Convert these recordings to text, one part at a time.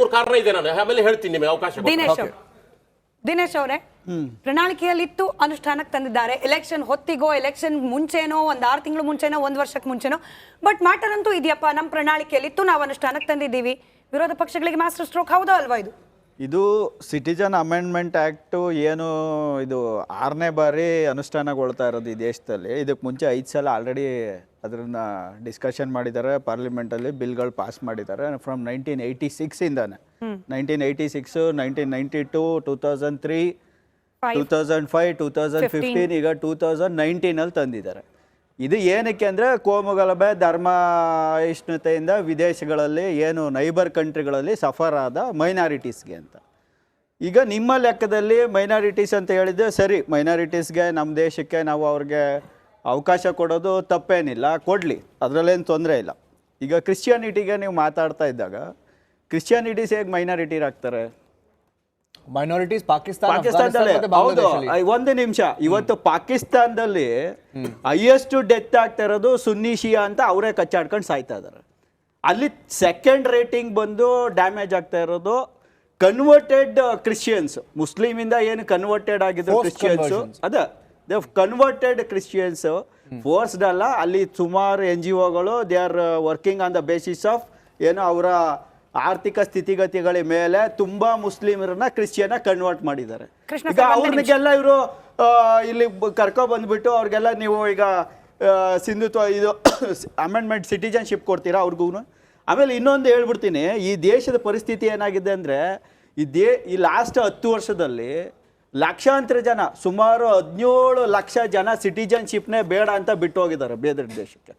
ಮೂರು ಕಾರಣ ಇದೆ ನಾನು. ಆಮೇಲೆ ಹೇಳ್ತೀನಿ ನಿಮಗೆ ಅವಕಾಶ. ದಿನೇಶ್ ಅವ್ರು. ದಿನೇಶ್ ಅವರೇ ಪ್ರಣಾಳಿಕೆಯಲ್ಲಿತ್ತು ಅನುಷ್ಠಾನಕ್ಕೆ ತಂದಿದ್ದಾರೆ. ಎಲೆಕ್ಷನ್ ಹೊತ್ತಿಗೋ ಎಲೆಕ್ಷನ್ ಮುಂಚೆನೋ ಒಂದ್ ಆರು ತಿಂಗಳು ಮುಂಚೆನೋ ಒಂದ್ ವರ್ಷಕ್ಕೆ ಮುಂಚೆನೋ. ಬಟ್ ಮ್ಯಾಟರ್ ಅಂತೂ ಇದೆಯಪ್ಪ ನಮ್ಮ ಪ್ರಣಾಳಿಕೆಯಲ್ಲಿತ್ತು ನಾವು ಅನುಷ್ಠಾನಕ್ಕೆ ತಂದಿದ್ದೀವಿ. ವಿರೋಧ ಪಕ್ಷಗಳಿಗೆ ಮಾಸ್ಟರ್ ಸ್ಟ್ರೋಕ್ ಹೌದಾ ಅಲ್ವಾ ಇದು? ಇದು ಸಿಟಿಜನ್ ಅಮೆಂಡ್ಮೆಂಟ್ ಆ್ಯಕ್ಟು ಏನು ಇದು ಆರನೇ ಬಾರಿ ಅನುಷ್ಠಾನಗೊಳ್ತಾ ಇರೋದು ಈ ದೇಶದಲ್ಲಿ. ಇದಕ್ಕೆ ಮುಂಚೆ ಐದು ಸಲ ಆಲ್ರೆಡಿ ಅದನ್ನ ಡಿಸ್ಕಷನ್ ಮಾಡಿದ್ದಾರೆ. ಪಾರ್ಲಿಮೆಂಟಲ್ಲಿ ಬಿಲ್ಗಳು ಪಾಸ್ ಮಾಡಿದ್ದಾರೆ. From nineteen eighty ಸಿಕ್ಸಿಂದಾನೆ nineteen eighty six nineteen ninety two two thousand three two thousand five two thousand fifteen ಈಗ ಟೂ ತೌಸಂಡ್ ನೈನ್ಟೀನಲ್ಲಿ ತಂದಿದ್ದಾರೆ. ಇದು ಏನಕ್ಕೆ ಅಂದರೆ ಕೋಮುಗಲಭೆ ಧರ್ಮ ಇಷ್ಣತೆಯಿಂದ ವಿದೇಶಗಳಲ್ಲಿ ಏನು ನೈಬರ್ ಕಂಟ್ರಿಗಳಲ್ಲಿ ಸಫರ್ ಆದ ಮೈನಾರಿಟೀಸ್ಗೆ ಅಂತ. ಈಗ ನಿಮ್ಮ ಲೆಕ್ಕದಲ್ಲಿ ಮೈನಾರಿಟೀಸ್ ಅಂತ ಹೇಳಿದ್ರೆ ಸರಿ, ಮೈನಾರಿಟೀಸ್ಗೆ ನಮ್ಮ ದೇಶಕ್ಕೆ ನಾವು ಅವ್ರಿಗೆ ಅವಕಾಶ ಕೊಡೋದು ತಪ್ಪೇನಿಲ್ಲ, ಕೊಡಲಿ, ಅದರಲ್ಲೇನು ತೊಂದರೆ ಇಲ್ಲ. ಈಗ ಕ್ರಿಶ್ಚಿಯಾನಿಟಿಗೆ ನೀವು ಮಾತಾಡ್ತಾ ಇದ್ದಾಗ, ಕ್ರಿಶ್ಚಿಯಾನಿಟೀಸ್ ಹೇಗೆ ಮೈನಾರಿಟಿ ಆಗ್ತಾರೆ? ಮೈನಾರಿಟೀಸ್ ಪಾಕಿಸ್ತಾನ ಹೌದು. ಒಂದು ನಿಮಿಷ. ಇವತ್ತು ಪಾಕಿಸ್ತಾನದಲ್ಲಿ ಹೈಯೆಸ್ಟ್ ಡೆತ್ ಆಗ್ತಾ ಇರೋದು ಸುನ್ನಿಶಿಯಾ ಅಂತ ಅವರೇ ಕಚ್ಚಾಡ್ಕೊಂಡು ಸಾಯ್ತಾ ಇದ್ದಾರೆ ಅಲ್ಲಿ ಸೆಕೆಂಡ್ ರೇಟಿಂಗ್ ಬಂದು ಡ್ಯಾಮೇಜ್ ಆಗ್ತಾ ಇರೋದು ಕನ್ವರ್ಟೆಡ್ ಕ್ರಿಶ್ಚಿಯನ್ಸ್ ಮುಸ್ಲಿಮಿಂದ ಏನು ಕನ್ವರ್ಟೆಡ್ ಆಗಿದ್ರು ಕ್ರಿಶ್ಚಿಯನ್ಸ್ ಅದ. ಅದೇ ಕನ್ವರ್ಟೆಡ್ ಕ್ರಿಶ್ಚಿಯನ್ಸ್ ಫೋರ್ಸ್ಡ್ ಅಲ್ಲ. ಅಲ್ಲಿ ಸುಮಾರು N G ಒಗಳು they are working on the basis of ಏನೋ ಅವರ ಆರ್ಥಿಕ ಸ್ಥಿತಿಗತಿಗಳ ಮೇಲೆ ತುಂಬಾ ಮುಸ್ಲಿಮರನ್ನ ಕ್ರಿಶ್ಚಿಯನ್ನ ಕನ್ವರ್ಟ್ ಮಾಡಿದ್ದಾರೆ. ಈಗ ಅವ್ರನ್ನೆಲ್ಲ ಇವರು ಇಲ್ಲಿ ಕರ್ಕೊ ಬಂದ್ಬಿಟ್ಟು ಅವ್ರಿಗೆಲ್ಲ ನೀವು ಈಗ ಸಿಂಧುತ್ವ ಇದು ಅಮೆಂಡ್ಮೆಂಟ್ ಸಿಟಿಜನ್ಶಿಪ್ ಕೊಡ್ತೀರಾ ಅವ್ರಿಗೂ ಆಮೇಲೆ ಇನ್ನೊಂದು ಹೇಳ್ಬಿಡ್ತೀನಿ ಈ ದೇಶದ ಪರಿಸ್ಥಿತಿ ಏನಾಗಿದೆ ಅಂದರೆ ಈ ದೇ ಈ ಲಾಸ್ಟ್ ಹತ್ತು ವರ್ಷದಲ್ಲಿ ಲಕ್ಷಾಂತರ ಜನ ಸುಮಾರು ಹದಿನೇಳು ಲಕ್ಷ ಜನ ಸಿಟಿಜನ್ಶಿಪ್ನೇ ಬೇಡ ಅಂತ ಬಿಟ್ಟು ಹೋಗಿದ್ದಾರೆ ಬೇರೆ ದೇಶಕ್ಕೆ.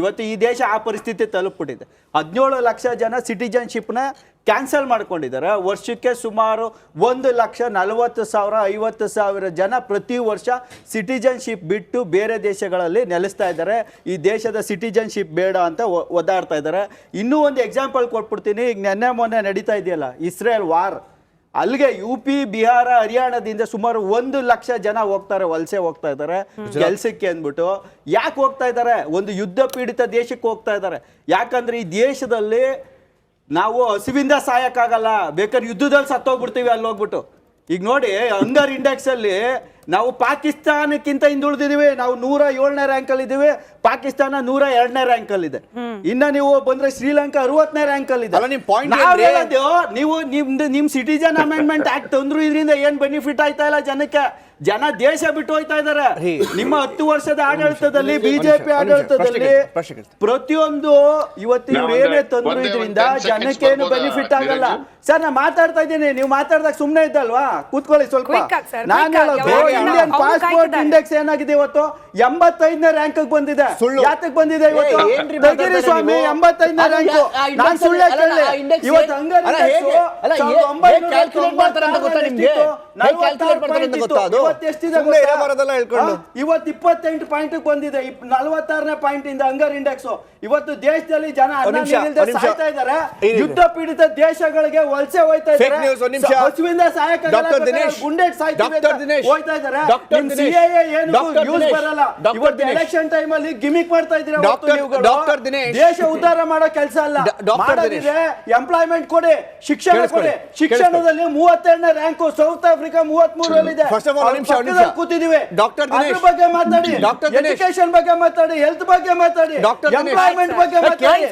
ಇವತ್ತು ಈ ದೇಶ ಆ ಪರಿಸ್ಥಿತಿ ತಲುಪಿಬಿಟ್ಟಿದೆ. ಹದಿನೇಳು ಲಕ್ಷ ಜನ ಸಿಟಿಜನ್ಶಿಪ್ನ ಕ್ಯಾನ್ಸಲ್ ಮಾಡ್ಕೊಂಡಿದ್ದಾರೆ. ವರ್ಷಕ್ಕೆ ಸುಮಾರು ಒಂದು ಲಕ್ಷ ನಲವತ್ತು ಸಾವಿರ, ಐವತ್ತು ಸಾವಿರ ಜನ ಪ್ರತಿ ವರ್ಷ ಸಿಟಿಜನ್ಶಿಪ್ ಬಿಟ್ಟು ಬೇರೆ ದೇಶಗಳಲ್ಲಿ ನೆಲೆಸ್ತಾ ಇದ್ದಾರೆ. ಈ ದೇಶದ ಸಿಟಿಜನ್ಶಿಪ್ ಬೇಡ ಅಂತ ಒದ್ದಾಡ್ತಾ ಇದ್ದಾರೆ. ಇನ್ನೂ ಒಂದು ಎಕ್ಸಾಂಪಲ್ ಕೊಟ್ಬಿಡ್ತೀನಿ. ಈಗ ನೆನ್ನೆ ಮೊನ್ನೆ ನಡೀತಾ ಇದೆಯಲ್ಲ, ಇಸ್ರೇಲ್ ವಾರ್. ಅಲ್ಲಿಗೆ ಯು ಪಿ ಬಿಹಾರ ಹರಿಯಾಣದಿಂದ ಸುಮಾರು ಒಂದು ಲಕ್ಷ ಜನ ಹೋಗ್ತಾರೆ ವಲಸೆ ಹೋಗ್ತಾ ಇದ್ದಾರೆ. ಕೆಲ್ಸಕ್ಕೆ ಅಂದ್ಬಿಟ್ಟು. ಯಾಕೆ ಹೋಗ್ತಾ ಇದ್ದಾರೆ? ಒಂದು ಯುದ್ಧ ಪೀಡಿತ ದೇಶಕ್ಕೆ ಹೋಗ್ತಾ ಇದ್ದಾರೆ. ಯಾಕಂದ್ರೆ ಈ ದೇಶದಲ್ಲಿ ನಾವು ಹಸಿವಿಂದ ಸಾಯಕ್ಕಾಗಲ್ಲ. ಬೇಕಾದ್ರೆ ಯುದ್ಧದಲ್ಲಿ ಸತ್ತೋಗ್ಬಿಡ್ತೀವಿ ಅಲ್ಲಿ ಹೋಗ್ಬಿಟ್ಟು. ಈಗ ನೋಡಿ ಹಂಗರ್ ಇಂಡೆಕ್ಸ್ ಅಲ್ಲಿ ನಾವು ಪಾಕಿಸ್ತಾನಕ್ಕಿಂತ ಹಿಂದುಳಿದಿದ್ದೀವಿ ನಾವು ನೂರ ಏಳನೇ ರ್ಯಾಂಕ್ ಅಲ್ಲಿ ಇದೀವಿ ಪಾಕಿಸ್ತಾನ ನೂರ ಎರಡನೇ ರ್ಯಾಂಕ್ ಅಲ್ಲಿ ಇದೆ. ಇನ್ನ ನೀವು ಬಂದ್ರೆ ಶ್ರೀಲಂಕಾ ಅರವತ್ತನೇ ರ್ಯಾಂಕ್ ಅಲ್ಲಿ ಇದೆ. ನಾವ್ ನೀವು ನಿಮ್ದು ನಿಮ್ ಸಿಟಿಜನ್ ಅಮೆಂಡ್ಮೆಂಟ್ ಆಕ್ಟ್ ತಂದ್ರು ಇದರಿಂದ ಏನ್ ಬೆನಿಫಿಟ್ ಆಯ್ತಾ ಇಲ್ಲ ಜನಕ್ಕೆ? ಜನ ದೇಶ ಬಿಟ್ಟು ಹೋಯ್ತಾ ಇದಾರೆ. ರೀ. ನಿಮ್ಮ ಹತ್ತು ವರ್ಷದ ಆಡಳಿತದಲ್ಲಿ ಬಿಜೆಪಿ ಆಡಳಿತದಲ್ಲಿ. ಪ್ರತಿಯೊಂದು ಇವತ್ತು ನಾವು ಏನೇ ತಂದ್ರು ಇದರಿಂದ ಒಂದ್ 10 ಜನಕ್ಕೆ ಏನು ಬೆನಿಫಿಟ್ ಆಗಲ್ಲ? ಸರ್ ನಾ ಮಾತಾಡ್ತಾ ಇದ್ದೀನಿ. ನೀವು ಮಾತಾಡ್ದಾಗ ಸುಮ್ಮನೆ ಇದ್ದಲ್ವಾ? ಕೂತ್ಕೊಳ್ಳಿ ಸ್ವಲ್ಪ. ನಾನು ಇಂಡಿಯನ್ ಪಾಸ್ಪೋರ್ಟ್ ಇಂಡೆಕ್ಸ್ ಏನಾಗಿದೆ ಇವತ್ತು? ಎಂಬತ್ತೈದನೇ ರ್ಯಾಂಕ್ ಬಂದಿದೆ. ಸುಳ್ಳು. ಯಾತಕ್ ಬಂದಿದೆ ಇವತ್ತು? ಸ್ವಾಮಿ? ಎಂಬತ್ತೈದನೇ ರ್ಯಾಂಕ್ ನಾನು ಸುಳ್ಳು index ಇವತ್ತು ಹೇಗೆ- ಹಂಗರ್? ಇವತ್ತು ಇಪ್ಪತ್ತೆಂಟು ಪಾಯಿಂಟ್ ಬಂದಿದೆ. ನಲವತ್ತಾರನೇ ಪಾಯಿಂಟ್ ಇಂದ ಹಂಗರ್ ಇಂಡೆಕ್ಸ್ ಇವತ್ತು ದೇಶದಲ್ಲಿ ಜನ ಸಾಯ್ತಾ ಇದ್ದಾರೆ ಯುದ್ಧ ಪೀಡಿತ ದೇಶಗಳಿಗೆ ವಲಸೆ ಹೋಯ್ತಾ ಇದ್ದಾರೆ ಹಸುವಿಂದ. ಅಂತ ದಿನೇಶ್. ಹೋಯ್ತಾ ಇದ್ದಾರೆ ಏನು. ಯೂಸ್ ಬರಲ್ಲ. ಇವತ್ತು. ಎಲೆಕ್ಷನ್ ಟೈಮ್ ಅಲ್ಲಿ ಗಿಮಿಕ್ ಮಾಡ್ತಾ ಇದ್ದೀರಾ ಡಾಕ್ಟರ್ ದಿನೇಶ್. ದೇಶ ಉದ್ಧಾರ ಮಾಡೋ ಕೆಲಸ ಅಲ್ಲ. ಮಾಡೋದಿದೆ ಎಂಪ್ಲಾಯ್ಮೆಂಟ್ ಕೊಡಿ ಶಿಕ್ಷಣ ಕೊಡಿ. ಶಿಕ್ಷಣದಲ್ಲಿ ಮೂವತ್ತೆರಡನೇ ರ್ಯಾಂಕ್ ಸೌತ್ ಆಫ್ರಿಕಾ ಮೂವತ್ತ್ ಮೂರಲ್ಲಿದೆ. ಕೂತಿದೀವಿ. ಡಾಕ್ಟರ್ ದಿನೇಶ್. ಬಗ್ಗೆ ಮಾತಾಡಿ. ಡಾಕ್ಟರ್ ಎಜುಕೇಶನ್ ಬಗ್ಗೆ ಮಾತಾಡಿ ಹೆಲ್ತ್ ಬಗ್ಗೆ ಮಾತಾಡಿ. ಎಂಪ್ಲಾಯ್ಮೆಂಟ್ ಬಗ್ಗೆ ಮಾತಾಡಿ.